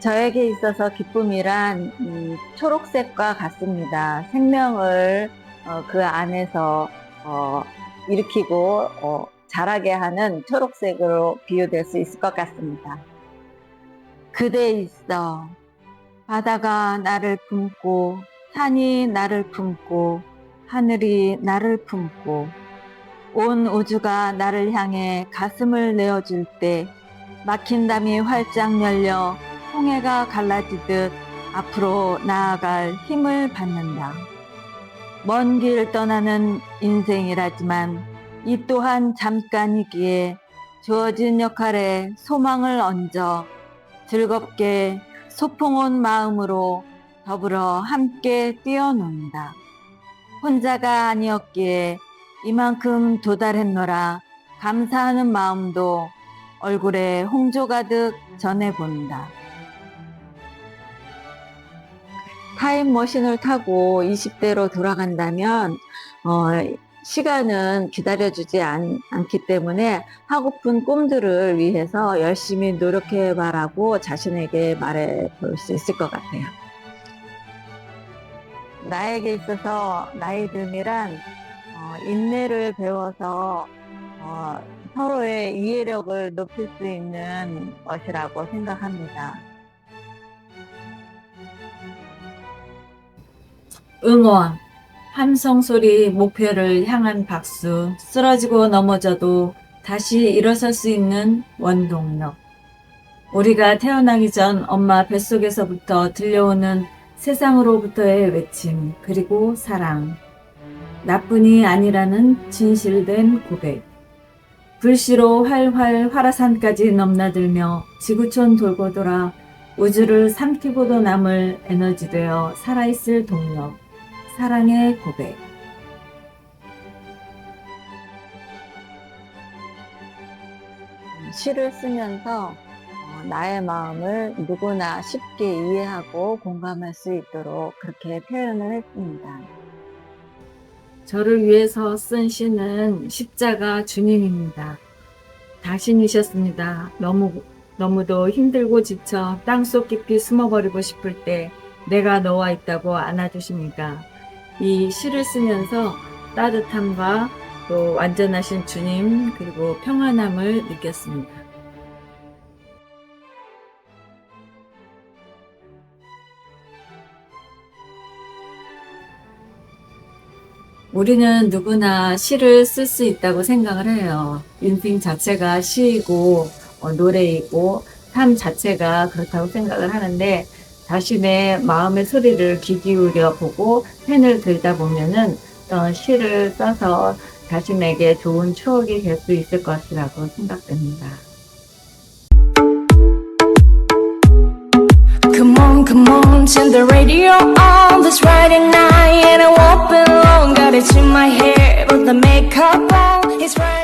저에게 있어서 기쁨이란 이 초록색과 같습니다. 생명을 어, 그 안에서 어, 일으키고 어, 자라게 하는 초록색으로 비유될 수 있을 것 같습니다. 그대 있어 바다가 나를 품고 산이 나를 품고 하늘이 나를 품고 온 우주가 나를 향해 가슴을 내어줄 때 막힌 담이 활짝 열려 홍해가 갈라지듯 앞으로 나아갈 힘을 받는다. 먼 길 떠나는 인생이라지만 이 또한 잠깐이기에 주어진 역할에 소망을 얹어 즐겁게 소풍 온 마음으로 더불어 함께 뛰어논다. 혼자가 아니었기에 이만큼 도달했노라 감사하는 마음도 얼굴에 홍조 가득 전해본다. 타임머신을 타고 20대로 돌아간다면 어, 시간은 기다려주지 않, 않기 때문에 하고픈 꿈들을 위해서 열심히 노력해봐라고 자신에게 말해 볼 수 있을 것 같아요. 나에게 있어서 나이 듦이란 어, 인내를 배워서 어, 서로의 이해력을 높일 수 있는 것이라고 생각합니다. 응원, 함성 소리, 목표를 향한 박수, 쓰러지고 넘어져도 다시 일어설 수 있는 원동력. 우리가 태어나기 전 엄마 뱃속에서부터 들려오는 세상으로부터의 외침, 그리고 사랑. 나뿐이 아니라는 진실된 고백. 불시로 활활 화라산까지 넘나들며 지구촌 돌고 돌아 우주를 삼키고도 남을 에너지 되어 살아있을 동력. 사랑의 고백. 시를 쓰면서 어, 나의 마음을 누구나 쉽게 이해하고 공감할 수 있도록 그렇게 표현을 했습니다. 저를 위해서 쓴 시는 십자가 주님입니다. 당신이셨습니다. 너무, 너무도 힘들고 지쳐 땅속 깊이 숨어버리고 싶을 때 내가 너와 있다고 안아주십니다. 이 시를 쓰면서 따뜻함과 또 완전하신 주님 그리고 평안함을 느꼈습니다. 우리는 누구나 시를 쓸 수 있다고 생각을 해요. 인생 자체가 시이고 어, 노래이고 삶 자체가 그렇다고 생각을 하는데 자신의 마음의 소리를 귀 기울여 보고 펜을 들다 보면은 어떤 시를 써서 자신에게 좋은 추억이 될 수 있을 것이라고 생각됩니다. Come on, come on, turn the radio on. This Friday night, and I won't be long. Got it in my hair, put the makeup on. It's right.